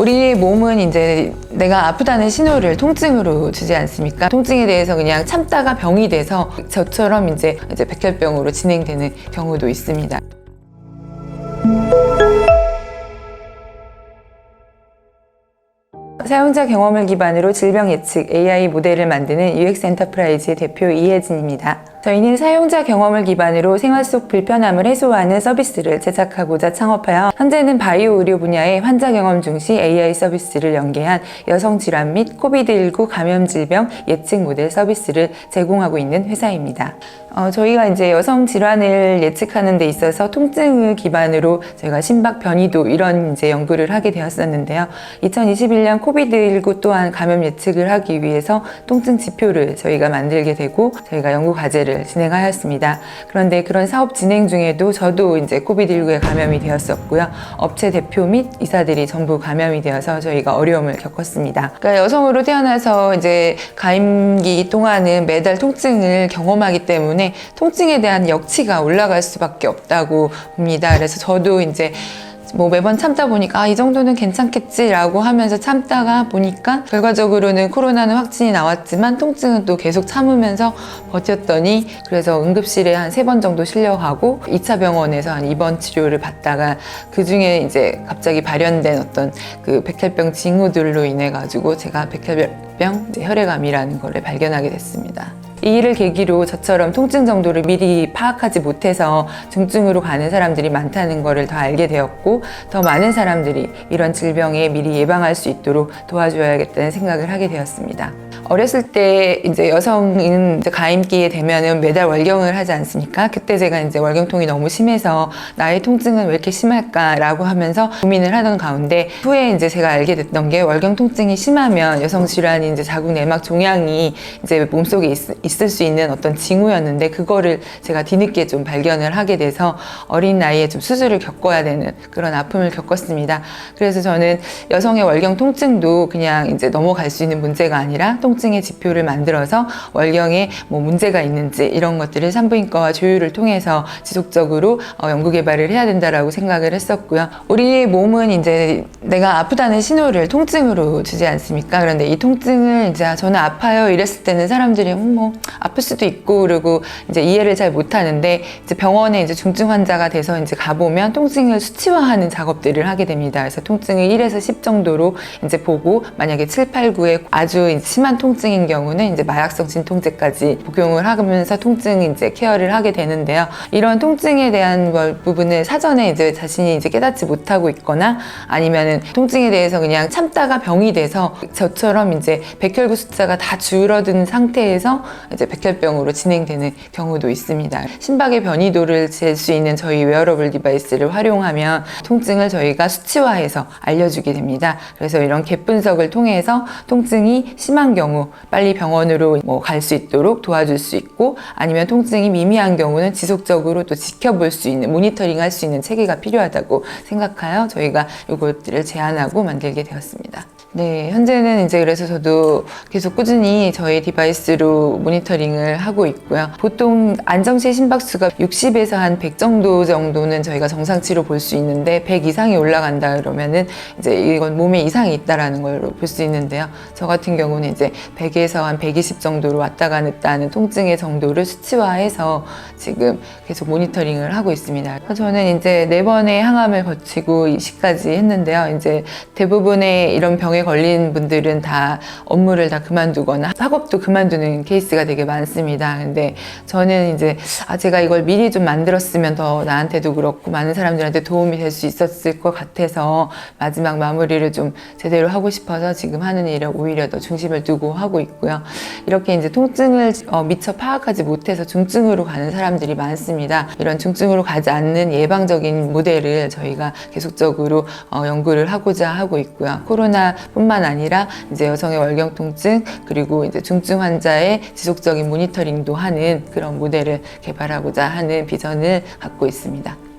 우리의 몸은 이제 내가 아프다는 신호를 통증으로 주지 않습니까? 통증에 대해서 그냥 참다가 병이 돼서 저처럼 이제 이제 백혈병으로 진행되는 경우도 있습니다. 사용자 경험을 기반으로 질병 예측 AI 모델을 만드는 UX 엔터프라이즈의 대표 이혜진입니다. 저희는 사용자 경험을 기반으로 생활 속 불편함을 해소하는 서비스를 제작하고자 창업하여 현재는 바이오 의료 분야의 환자 경험 중시 AI 서비스를 연계한 여성 질환 및 코비드19 감염 질병 예측 모델 서비스를 제공하고 있는 회사입니다. 어, 저희가 이제 여성 질환을 예측하는 데 있어서 통증을 기반으로 저희가 심박 변이도 이런 이제 연구를 하게 되었었는데요. 2021년 코비드19 또한 감염 예측을 하기 위해서 통증 지표를 저희가 만들게 되고 저희가 연구 과제를 진행하였습니다. 그런데 그런 사업 진행 중에도 저도 이제 코비드19에 감염이 되었었고요. 업체 대표 및 이사들이 전부 감염이 되어서 저희가 어려움을 겪었습니다. 그러니까 여성으로 태어나서 이제 가임기 동안은 매달 통증을 경험하기 때문에 통증에 대한 역치가 올라갈 수밖에 없다고 봅니다. 그래서 저도 이제 뭐 매번 참다 보니까 아, 이 정도는 괜찮겠지라고 하면서 참다가 보니까 결과적으로는 코로나는 확진이 나왔지만 통증은 또 계속 참으면서 버텼더니 그래서 응급실에 한 세 번 정도 실려가고 2차 병원에서 한 입원 치료를 받다가 그 중에 이제 갑자기 발현된 어떤 그 백혈병 징후들로 인해 가지고 제가 백혈병 혈액암이라는 거를 발견하게 됐습니다. 이 일을 계기로 저처럼 통증 정도를 미리 파악하지 못해서 중증으로 가는 사람들이 많다는 것을 더 알게 되었고 더 많은 사람들이 이런 질병에 미리 예방할 수 있도록 도와줘야겠다는 생각을 하게 되었습니다. 어렸을 때 이제 여성은 이제 가임기에 되면은 매달 월경을 하지 않습니까? 그때 제가 이제 월경통이 너무 심해서 나의 통증은 왜 이렇게 심할까라고 하면서 고민을 하던 가운데 후에 이제 제가 알게 됐던 게 월경 통증이 심하면 여성 질환이 이제 자궁 내막 종양이 이제 몸속에 있, 있을 수 있는 어떤 징후였는데 그거를 제가 뒤늦게 좀 발견을 하게 돼서 어린 나이에 좀 수술을 겪어야 되는 그런 아픔을 겪었습니다. 그래서 저는 여성의 월경 통증도 그냥 이제 넘어갈 수 있는 문제가 아니라 통증 의 지표를 만들어서 월경에 뭐 문제가 있는지 이런 것들을 산부인과와 조율을 통해서 지속적으로 어, 연구 개발을 해야 된다라고 생각을 했었고요. 우리의 몸은 이제 내가 아프다는 신호를 통증으로 주지 않습니까? 그런데 이 통증을 이제 저는 아파요 이랬을 때는 사람들이 음, 뭐 아플 수도 있고 그리고 이제 이해를 잘 못하는데 이제 병원에 이제 중증 환자가 돼서 이제 가보면 통증을 수치화하는 작업들을 하게 됩니다. 그래서 통증을 1에서 10 정도로 이제 보고 만약에 7, 8, 9에 아주 심한 통 증인 경우는 이제 마약성 진통제까지 복용을 하면서 통증 이제 케어를 하게 되는데요. 이런 통증에 대한 걸 부분을 사전에 이제 자신이 이제 깨닫지 못하고 있거나 아니면은 통증에 대해서 그냥 참다가 병이 돼서 저처럼 이제 백혈구 숫자가 다 줄어든 상태에서 이제 백혈병으로 진행되는 경우도 있습니다. 심박의 변이도를 잴 수 있는 저희 웨어러블 디바이스를 활용하면 통증을 저희가 수치화해서 알려주게 됩니다. 그래서 이런 갭 분석을 통해서 통증이 심한 경우 빨리 병원으로 뭐 갈 수 있도록 도와줄 수 있고 아니면 통증이 미미한 경우는 지속적으로 또 지켜볼 수 있는 모니터링 할 수 있는 체계가 필요하다고 생각하여 저희가 이것들을 제안하고 만들게 되었습니다. 네, 현재는 이제 그래서 저도 계속 꾸준히 저희 디바이스로 모니터링을 하고 있고요. 보통 안정체 심박수가 60에서 한 100 정도 정도는 저희가 정상치로 볼 수 있는데 100 이상이 올라간다 그러면은 이제 이건 몸에 이상이 있다라는 걸볼수 있는데요. 저 같은 경우는 이제 100에서 한 120 정도로 왔다 갔다 하는 통증의 정도를 수치화해서 지금 계속 모니터링을 하고 있습니다. 저는 이제 네 번의 항암을 거치고 이 시까지 했는데요. 이제 대부분의 이런 병에 걸린 분들은 다 업무를 다 그만두거나 학업도 그만두는 케이스가 되게 많습니다. 근데 저는 이제 아 제가 이걸 미리 좀 만들었으면 더 나한테도 그렇고 많은 사람들한테 도움이 될 수 있었을 것 같아서 마지막 마무리를 좀 제대로 하고 싶어서 지금 하는 일에 오히려 더 중심을 두고 하고 있고요. 이렇게 이제 통증을 어, 미처 파악하지 못해서 중증으로 가는 사람들이 많습니다. 이런 중증으로 가지 않는 예방적인 모델을 저희가 계속적으로 어, 연구를 하고자 하고 있고요. 코로나뿐만 아니라 이제 여성의 월경 통증 그리고 이제 중증 환자의 지속적인 모니터링도 하는 그런 모델을 개발하고자 하는 비전을 갖고 있습니다.